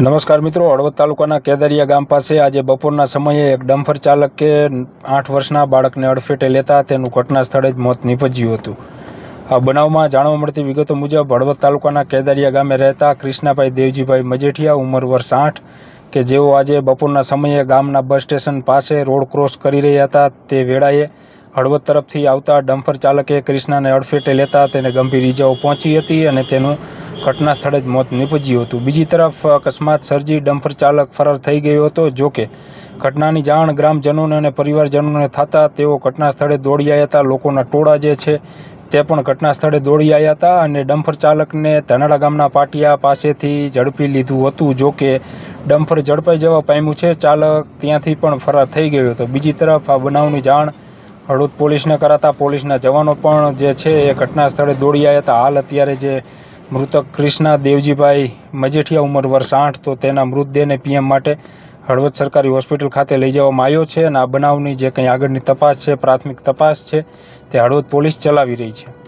નમસ્કાર મિત્રો, હળવદ તાલુકાના કેદરિયા ગામ પાસે આજે બપોરના સમયે એક ડમ્ફર ચાલકે આઠ વર્ષના બાળકને અડફેટે લેતા તેનું ઘટના સ્થળે જ મોત નીપજ્યું હતું. આ બનાવમાં જાણવા મળતી વિગતો મુજબ હળવદ તાલુકાના કેદરિયા ગામે રહેતા કૃષ્ણાભાઈ દેવજીભાઈ મજેઠિયા ઉંમર વર્ષ આઠ કે જેઓ આજે બપોરના સમયે ગામના બસ સ્ટેશન પાસે રોડ ક્રોસ કરી રહ્યા હતા તે વેળાએ હળવદ તરફથી આવતા ડમ્ફર ચાલકે ક્રિષ્નાને અડફેટે લેતા તેને ગંભીર ઈજાઓ પહોંચી હતી અને તેનું ઘટના સ્થળે જ મોત નીપજ્યું હતું. બીજી તરફ, અકસ્માત સર્જી ડમ્ફર ચાલક ફરાર થઈ ગયો હતો, જો કે ઘટનાની જાણ ગ્રામજનોને અને પરિવારજનોને થતાં તેઓ ઘટના સ્થળે દોડી આવ્યા હતા. લોકોના ટોળા જે છે તે પણ ઘટના સ્થળે દોડી આવ્યા હતા અને ડમ્ફર ચાલકને ધનાળા ગામના પાટિયા પાસેથી ઝડપી લીધું હતું, જો કે ડમ્ફર ઝડપાઈ જવા પામ્યું છે. ચાલક ત્યાંથી પણ ફરાર થઈ ગયો હતો. બીજી તરફ, આ બનાવની જાણ હળવદ પોલીસને કરાતા પોલીસના જવાનો પણ જે છે એ ઘટના સ્થળે દોડી આવ્યા હતા. હાલ અત્યારે જે મૃતક ક્રિષ્ના દેવજીભાઈ મજેઠિયા ઉંમર વર્ષ આઠ, તો તેના મૃતદેહને પીએમ માટે હળવદ સરકારી હોસ્પિટલ ખાતે લઈ જવામાં આવ્યો છે અને આ બનાવની જે કંઈ આગળની તપાસ છે, પ્રાથમિક તપાસ છે, તે હળવદ પોલીસ ચલાવી રહી છે.